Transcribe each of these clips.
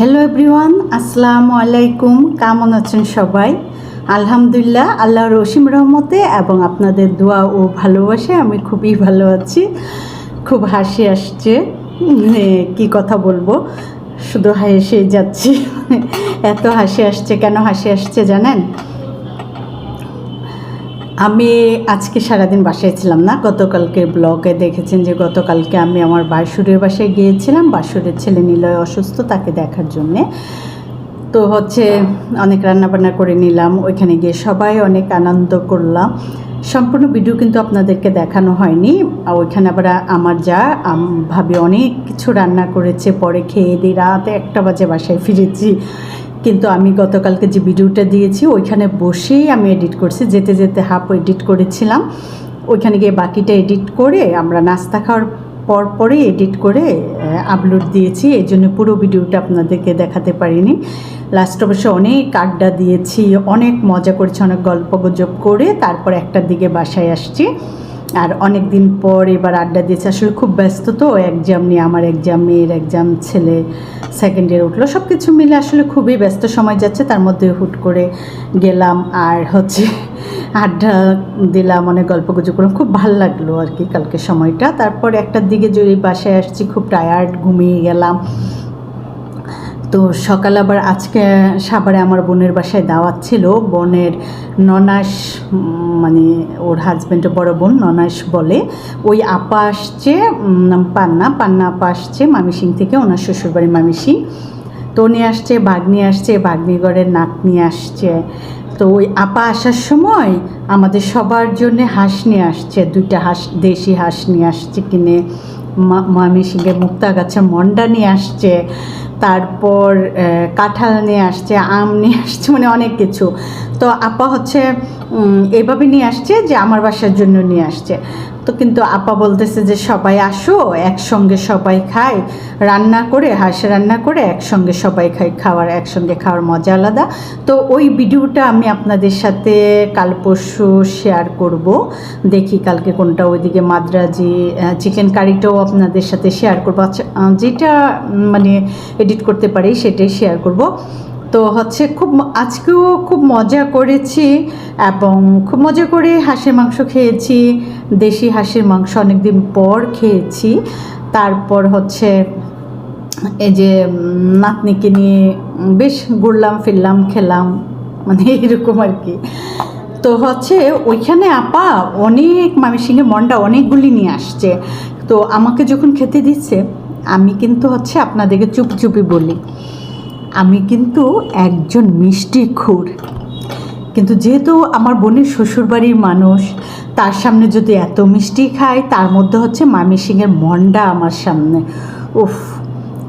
Hello everyone আসসালামু আলাইকুম কেমন আছেন সবাই? আলহামদুলিল্লাহ, আল্লাহর রসিম রহমতে এবং আপনাদের দোয়া ও ভালোবাসে আমি খুবই ভালো আছি। খুব হাসি আসছে। কি কথা বলব? শুধু হেসে যাচ্ছি। এত হাসি আসছে, কেন হাসি আসছে জানেন? আমি আজকে সারাদিন বাসায় ছিলাম না। গতকালকে ব্লগে দেখেছেন যে গতকালকে আমি আমার বাসুরের বাসায় গিয়েছিলাম। বাসুরের ছেলে নিলয় অসুস্থ তাকে দেখার জন্যে। তো হচ্ছে অনেক রান্নাবান্না করে নিলাম। ওইখানে গিয়ে সবাই অনেক আনন্দ করলাম। সম্পূর্ণ ভিডিও কিন্তু আপনাদেরকে দেখানো হয়নি। ওইখানে আবার আমার যা ভাবে অনেক কিছু রান্না করেছে। পরে খেয়ে দিয়ে রাত একটা বাজে বাসায় ফিরেছি। কিন্তু আমি গতকালকে যে ভিডিওটা দিয়েছি, ওইখানে বসেই আমি এডিট করছি। যেতে যেতে হাফ এডিট করেছিলাম। ওইখানে গিয়ে বাকিটা এডিট করে আমরা নাস্তা খাওয়ার পর পরে এডিট করে আপলোড দিয়েছি। এই জন্য পুরো ভিডিওটা আপনাদেরকে দেখাতে পারিনি। লাস্ট অবশ্য অনেক আড্ডা দিয়েছি, অনেক মজা করেছি, অনেক গল্প গুজব করে তারপর একটার দিকে বাসায় আসছি। আর অনেক দিন পর এবার আড্ডা দিয়েছে। আসলে খুব ব্যস্ত তো এক্সাম নিয়ে, আমার এক্সাম মেয়ের এক্সাম ছেলে সেকেন্ড ইয়ার উঠল। সব কিছু মিলে আসলে খুবই ব্যস্ত সময় যাচ্ছে, তার মধ্যে হুট করে গেলাম আর হচ্ছে আড্ডা দিলাম, অনেক গল্প গুজব করলাম। খুব ভালো লাগল আর কি কালকে সময়টা। তারপর একটার দিকে যদি বাসায় আসছি, খুব টায়ার্ড ঘুমিয়ে গেলাম। তো সকাল আবার আজকে সাভারে আমার বোনের বাসায় দাওয়াত ছিল। বোনের ননাস মানে ওর হাজব্যান্ডের বড় বোন ননাস বলে। ওই আপা আসছে পান্না। পান্না আপা আসছে মামিসিং থেকে, ওনার শ্বশুরবাড়ি মামিসিং তো নিয়ে আসছে বাগনি আসছে বাগনিগড়ের নাক নিয়ে আসছে। তো ওই আপা আসার সময় আমাদের সবার জন্যে হাঁস নিয়ে আসছে। দুইটা হাঁস, দেশি হাঁস নিয়ে আসছে কিনে। মামি সিংহে মুক্তা গাছে মন্ডা নিয়ে আসছে। তারপর কাঁঠাল নিয়ে আসছে, আম নিয়ে আসছে মানে অনেক কিছু। তো আপা হচ্ছে এভাবে নিয়ে আসছে যে আমার বাসার জন্য নিয়ে আসছে। তো কিন্তু আপা বলতেছে যে সবাই আসো, একসঙ্গে সবাই খাই। রান্না করে, হাঁস রান্না করে, একসঙ্গে সবাই খাই। খাওয়ার, একসঙ্গে খাওয়ার মজা আলাদা। তো ওই ভিডিওটা আমি আপনাদের সাথে কাল পরশু শেয়ার করব। দেখি কালকে কোনটা ওইদিকে মাদ্রাজি চিকেন কারিটাও আপনাদের সাথে শেয়ার করব। আচ্ছা যেটা মানে এডিট করতে পারি, সেটাই শেয়ার করব। তো হচ্ছে খুব আজকেও খুব মজা করেছি এবং খুব মজা করে হাঁসের মাংস খেয়েছি, দেশি হাঁসের মাংস অনেক দিন পর খেয়েছি। তারপর হচ্ছে এই যে নাতনিকে নিয়ে বেশ ঘুরলাম, ফিরলাম, খেলাম মানে এরকম আর কি। তো হচ্ছে ওইখানে আপা অনেক মামিসিংহে মন্ডা অনেকগুলি নিয়ে আসছে। তো আমাকে যখন খেতে দিচ্ছে, আমি কিন্তু হচ্ছে আপনাদেরকে চুপি চুপি বলি। আমি কিন্তু একজন মিষ্টি খুর। কিন্তু যেহেতু আমার বোনের শ্বশুরবাড়ির মানুষ, তার সামনে যদি এত মিষ্টি খাই, তার মধ্যে হচ্ছে মামি সিংয়ের মন্ডা আমার সামনে। উফ,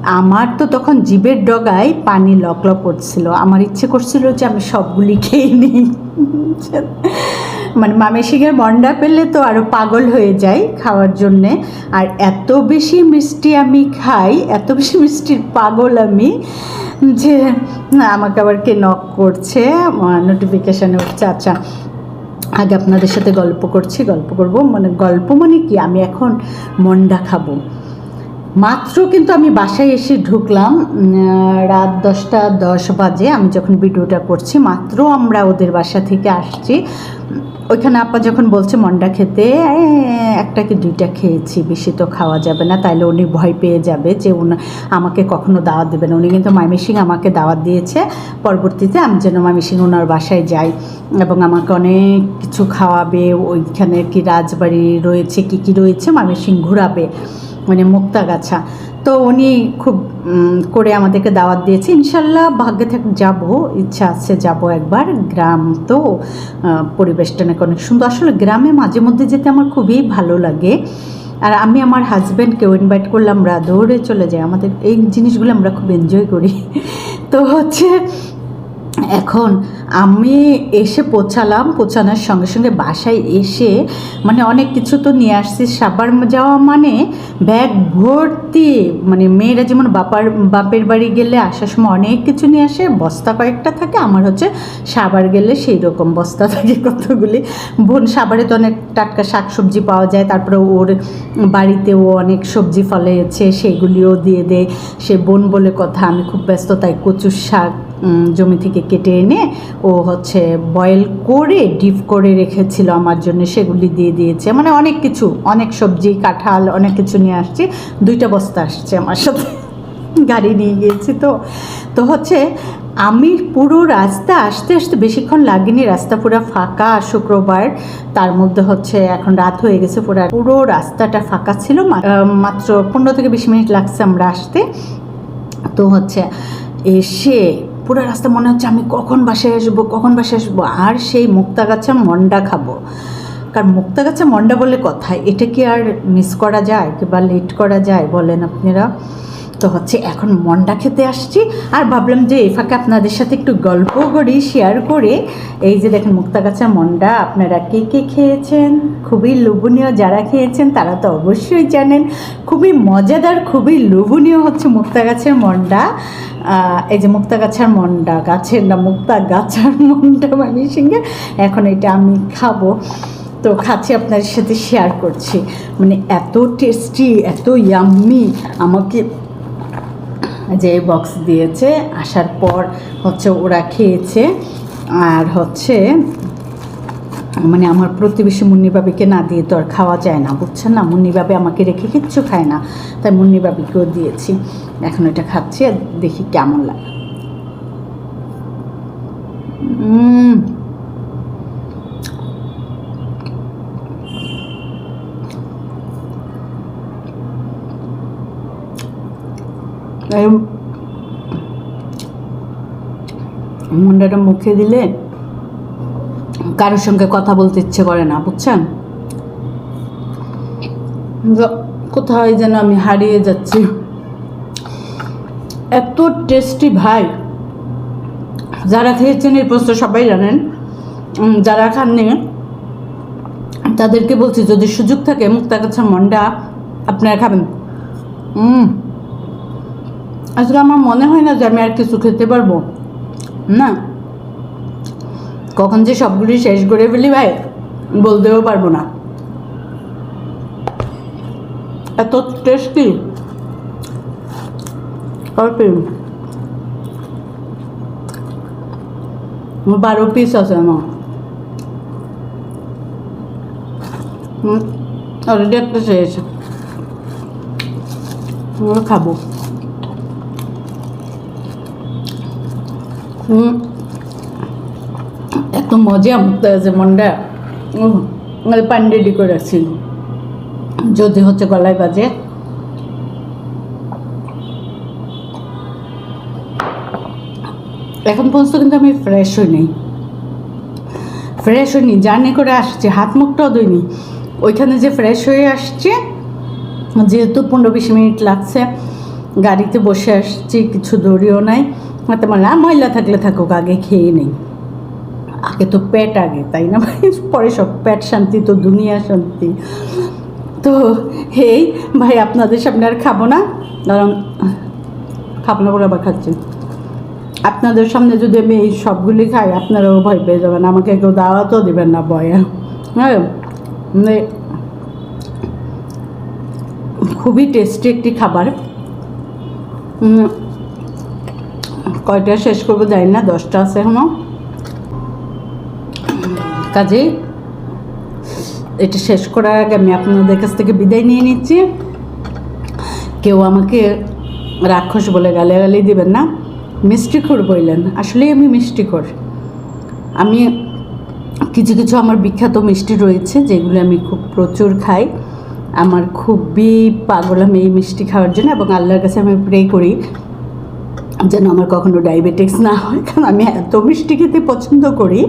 আমার তো তখন জীবের ডগায় পানি লকলক করছিল। আমার ইচ্ছে করছিল যে আমি সবগুলি খেয়ে নিই। মানে মামি সিংয়ের মন্ডা পেলে তো আরও পাগল হয়ে যাই খাওয়ার জন্যে। আর এত বেশি মিষ্টি আমি খাই, এত বেশি মিষ্টির পাগল আমি, যে আমাকে আবার কে নক করছে নোটিফিকেশানে উঠছে আচ্ছা আগে আপনাদের সাথে গল্প করছি, গল্প করব মানে গল্প মানে কি? আমি এখন মন্ডা খাব। মাত্র কিন্তু আমি বাসায় এসে ঢুকলাম রাত দশটা দশ বাজে, আমি যখন ভিডিওটা করছি, মাত্র আমরা ওদের বাসা থেকে আসছি। ওইখানে আপা যখন বলছে, মন্ডা খেতে একটা কি দুইটা খেয়েছি, বেশি তো খাওয়া যাবে না। তাইলে উনি ভয় পেয়ে যাবে যে উনি আমাকে কখনো দাওয়াত দেবে না। উনি কিন্তু মাইমিসিং আমাকে দাওয়াত দিয়েছে। পরবর্তীতে আমি যেন মাইমিসিং ওনার বাসায় যাই এবং আমাকে অনেক কিছু খাওয়াবে। ওইখানে কি রাজবাড়ি রয়েছে, কি কি রয়েছে মাইমিসিং ঘোরাবে। মানে মুক্তাগাছা। তো উনি খুব করে আমাদেরকে দাওয়াত দিয়েছে। ইনশাল্লাহ ভাগ্যে থাক, যাব, ইচ্ছা আছে যাব একবার। গ্রাম তো পরিবেশটা নাকি অনেক সুন্দর। আসলে গ্রামে মাঝে মধ্যে যেতে আমার খুবই ভালো লাগে। আর আমি আমার হাজব্যান্ডকেও ইনভাইট করলাম, আমরা দৌড়ে চলে যাই। আমাদের এই জিনিসগুলো আমরা খুব এনজয় করি। তো হচ্ছে এখন আমি এসে পৌঁছালাম, পৌঁছানোর সঙ্গে সঙ্গে বাসায় এসে মানে অনেক কিছু তো নিয়ে আসছি। সাবার যাওয়া মানে ব্যাগ ভর্তি মানে মেয়েরা যেমন বাপার, বাপের বাড়ি গেলে আসার সময় অনেক কিছু নিয়ে আসে, বস্তা কয়েকটা থাকে, আমার হচ্ছে সাবার গেলে সেই রকম বস্তা থাকে কতগুলি। বোন সাবারে তো অনেক টাটকা শাক সবজি পাওয়া যায়, তারপরে ওর বাড়িতেও অনেক সবজি ফলেছে সেগুলিও দিয়ে দেয়। সে বোন বলে, কথা, আমি খুব ব্যস্ত, তাই কচুর শাক জমি থেকে কেটে এনে ও হচ্ছে বয়েল করে, ডিপ করে রেখেছিল আমার জন্য। সেগুলি দিয়ে দিয়েছে। মানে অনেক কিছু, অনেক সবজি, কাঁঠাল, অনেক কিছু নিয়ে আসছে। দুইটা বস্তা আসছে আমার সাথে। গাড়ি নিয়ে গিয়েছি তো। তো হচ্ছে আমি পুরো রাস্তা আসতে আসতে বেশিক্ষণ লাগেনি। রাস্তা পুরো ফাঁকা শুক্রবার। তার মধ্যে হচ্ছে এখন রাত হয়ে গেছে পুরো। পুরো রাস্তাটা ফাঁকা ছিল। মাত্র পনেরো থেকে বিশ মিনিট লাগছে আমরা আসতে। তো হচ্ছে এসে পুরো রাস্তা মনে হচ্ছে আমি কখন বাসায় আসব, কখন বাসে আসব? আর সেই মুক্তাগাছা মন্ডা খাব। কারণ মুক্তাগাছা মন্ডা বলে কথা, এটা কি আর মিস করা যায় কিংবা লেট করা যায় বলেন আপনারা? তো হচ্ছে এখন মন্ডা খেতে আসছি। আর ভাবলাম যে এই ফাঁকে আপনাদের সাথে একটু গল্প করি শেয়ার করে। এই যে দেখেন মুক্তাগাছা মন্ডা, আপনারা কে কে খেয়েছেন? খুবই লোভনীয় যারা খেয়েছেন, তারা তো অবশ্যই জানেন। খুবই মজাদার, খুবই লোভনীয় হচ্ছে মুক্তাগাছের মন্ডা। এই যে মুক্তাগাছার মন্ডা, গাছের না মুক্তা গাছার মন্ডা মানে সঙ্গে এখন এটা আমি খাব। তো খাচ্ছি, আপনাদের সাথে শেয়ার করছি। মানে এত টেস্টি এত ইয়াম্মি আমাকে যে বক্স দিয়েছে, আসার পর হচ্ছে ওরা খেয়েছে। আর হচ্ছে মানে আমার প্রতিবেশী মুন্নিবাবিকে না দিয়ে তো আর খাওয়া যায় না, বুঝছেন না? মুন্নিবাবি আমাকে রেখে কিচ্ছু খায় না, তাই মুন্নিবাবিকেও দিয়েছি। এখন এটা খাচ্ছি, আর দেখি কেমন লাগে। মুন্ডাটা মুখে দিলে কারোর সঙ্গে কথা বলতে ইচ্ছে করে না, বুঝছেন? কোথায় যেন আমি হারিয়ে যাচ্ছি। এত টেস্টি ভাই। যারা খেয়েছেন এই প্রশ্ন সবাই জানেন। যারা খাননি, তাদেরকে বলছি, যদি সুযোগ থাকে মুক্তাগাছার মন্ডা আপনারা খাবেন। হুম আসলে আমার মনে হয় না যে আমি আর কিছু খেতে পারব। না। কখন যে সবগুলি শেষ করে ফেলি ভাই বলতেও পারব না। এত টেস্টি বারো পিস আছে আমার। অলরেডি একটা শেষ। খাব। এত মজা মুক্ত আছে মনটা। মানে পানি রেডি করে রাখছিল যদি হচ্ছে গলায় বাজে। এখন পর্যন্ত কিন্তু আমি ফ্রেশ হইনি। ফ্রেশ হইনি, জার্নি করে আসছে, হাত মুখটাও ধুইনি। ওইখানে যে ফ্রেশ হয়ে আসছে, যেহেতু পনেরো বিশ মিনিট লাগছে, গাড়িতে বসে আসছি, কিছু দড়িও নাই। হাতে মানে ময়লা থাকলে থাকুক আগে খেয়ে নেই আগে তো পেট আগে তাই না পরে সব পেট শান্তি তো দুনিয়া শান্তি তো হেই ভাই আপনাদের সামনে আর খাব না কারণ খাব না বলে আবার খাচ্ছি আপনাদের সামনে যদি আমি এই সবগুলি খাই আপনারাও ভয় পেয়ে যাবেন আমাকে কেউ দাওয়াতও দেবেন না বয়ে হ্যাঁ খুবই টেস্টি একটি খাবার কয়টা শেষ করব জানি না, দশটা আছে এখনও। কাজেই এটা শেষ করার আগে আমি আপনাদের কাছ থেকে বিদায় নিয়ে নিচ্ছি। কেউ আমাকে রাক্ষস বলে গালাগালি দিবেন না। মিষ্টিখোর বললেন। আসলেই আমি মিষ্টিখোর। আমি কিছু কিছু আমার বিখ্যাত মিষ্টি রয়েছে, যেগুলো আমি খুব প্রচুর খাই। আমার খুবই পাগল আমি এই মিষ্টি খাওয়ার জন্য এবং আল্লাহর কাছে আমি প্রে করি। যেন আমার কখনো ডায়াবেটিক্স না হয়, কারণ আমি এত মিষ্টি খেতে পছন্দ করি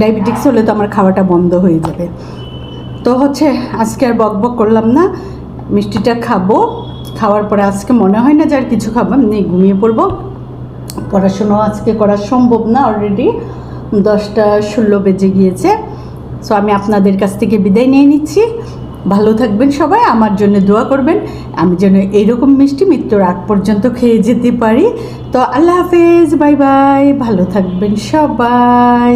ডায়াবেটিক্স হলে তো আমার খাওয়াটা বন্ধ হয়ে যাবে। তো হচ্ছে, আজকে আর বক বক করলাম না, মিষ্টিটা খাব, খাওয়ার পরে আজকে মনে হয় না যে আর কিছু খাব, এমনি ঘুমিয়ে পড়ব। পড়াশুনো আজকে করা সম্ভব না অলরেডি দশটা ষোলো বেজে গিয়েছে। সো আমি আপনাদের কাছ থেকে বিদায় নিয়ে নিচ্ছি। ভালো থাকবেন সবাই, আমার জন্য দোয়া করবেন। আমি যেন এইরকম মিষ্টি মৃত্যুর আগ পর্যন্ত খেয়ে যেতে পারি। তো আল্লাহ হাফেজ, বাই বাই, ভালো থাকবেন সবাই।